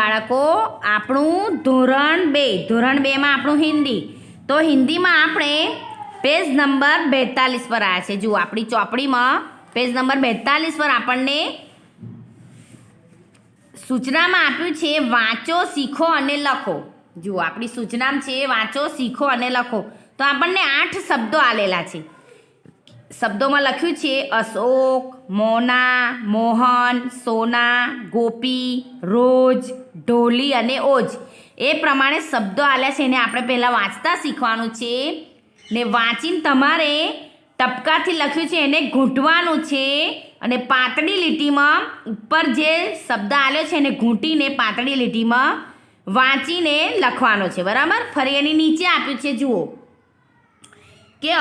બાળકો, આપણું ધોરણ બે. ધોરણ બેમાં આપણું હિન્દી. તો હિન્દીમાં આપણે પેજ નંબર બેતાલીસ પર આવ્યા છે. જુઓ, આપણી ચોપડીમાં પેજ નંબર બેતાલીસ પર આપણને સૂચનામાં આપ્યું છે, વાંચો, શીખો અને લખો. જુઓ, આપણી સૂચનામાં છે, વાંચો, શીખો અને લખો. તો આપણને આઠ શબ્દો આલેલા છે. શબ્દોમાં લખ્યું છે, અશોક, મોના, મોહન, સોના, ગોપી, રોજ, ઢોલી અને ઓજ. એ પ્રમાણે શબ્દો આલ્યા છે એને આપણે પહેલાં વાંચતા શીખવાનું છે. ને વાંચીને તમારે ટપકાથી લખ્યું છે, એને ઘૂંટવાનું છે. અને પાતળી લીટીમાં ઉપર જે શબ્દ આલ્યો છે એને ઘૂંટીને પાતળી લીટીમાં વાંચીને લખવાનો છે. બરાબર? ફરી એની નીચે આપ્યું છે, જુઓ. કે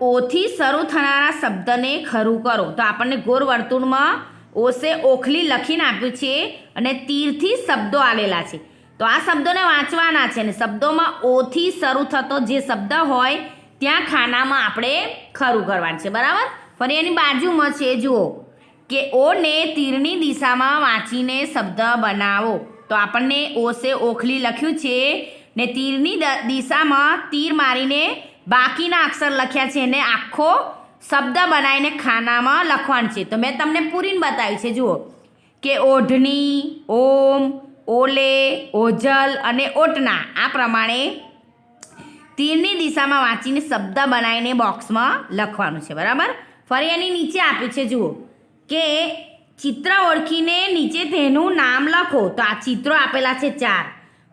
ઓથી શરૂ થનારા શબ્દને ખરું કરો. તો આપણને ગોર વર્તુળમાં ઓસે ઓખલી લખીને આપ્યું છે અને તીરથી શબ્દો આલેલા છે. તો આ શબ્દોને વાંચવાના છે અને શબ્દોમાં ઓથી શરૂ થતો જે શબ્દ હોય ત્યાં ખાનામાં આપણે ખરું કરવાનું છે. બરાબર? ફરી એની બાજુમાં છે, જુઓ, કે ઓને તીરની દિશામાં વાંચીને શબ્દ બનાવો. તો આપણને ઓસે ઓખલી લખ્યું છે ને તીરની દિશામાં તીર મારીને બાકીના અક્ષર લખ્યા છે એને આખો શબ્દ બનાવીને ખાનામાં લખવાનું છે. તો મેં તમને પૂરીને બતાવ્યું છે, જુઓ. કે ઓઢણી ઓમ, ઓલે, ઓજલ અને ઓટના આ પ્રમાણે તીરની દિશામાં વાંચીને શબ્દ બનાવીને બોક્સમાં લખવાનું છે, બરાબર? ફરી એની નીચે આપ્યું છે, જુઓ. કે ચિત્ર ઓળખીને નીચે તેનું નામ લખો. તો આ ચિત્રો આપેલા છે ચાર.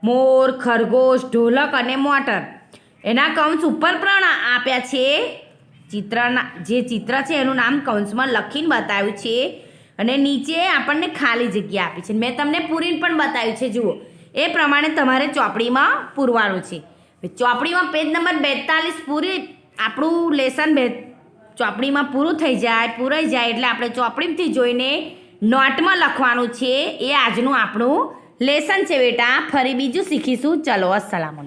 મોર, ખરગોશ, ઢોલક અને મોટર. એના કૌંસ ઉપર પણ આપ્યા છે. ચિત્રના, જે ચિત્ર છે એનું નામ કૌંસમાં લખીને બતાવ્યું છે. અને નીચે આપણને ખાલી જગ્યા આપી છે. મેં તમને પૂરીને પણ બતાવ્યું છે, જુઓ. એ પ્રમાણે તમારે ચોપડીમાં પૂરવાનું છે. ચોપડીમાં પેજ નંબર બેતાલીસ પૂરી આપણું લેસન બે, ચોપડીમાં પૂરું થઈ જાય, પૂરાઈ જાય એટલે આપણે ચોપડીમાંથી જોઈને નોટમાં લખવાનું છે. એ આજનું આપણું લેસન છે બેટા. ફરી બીજું શીખીશું. ચલો અસલામ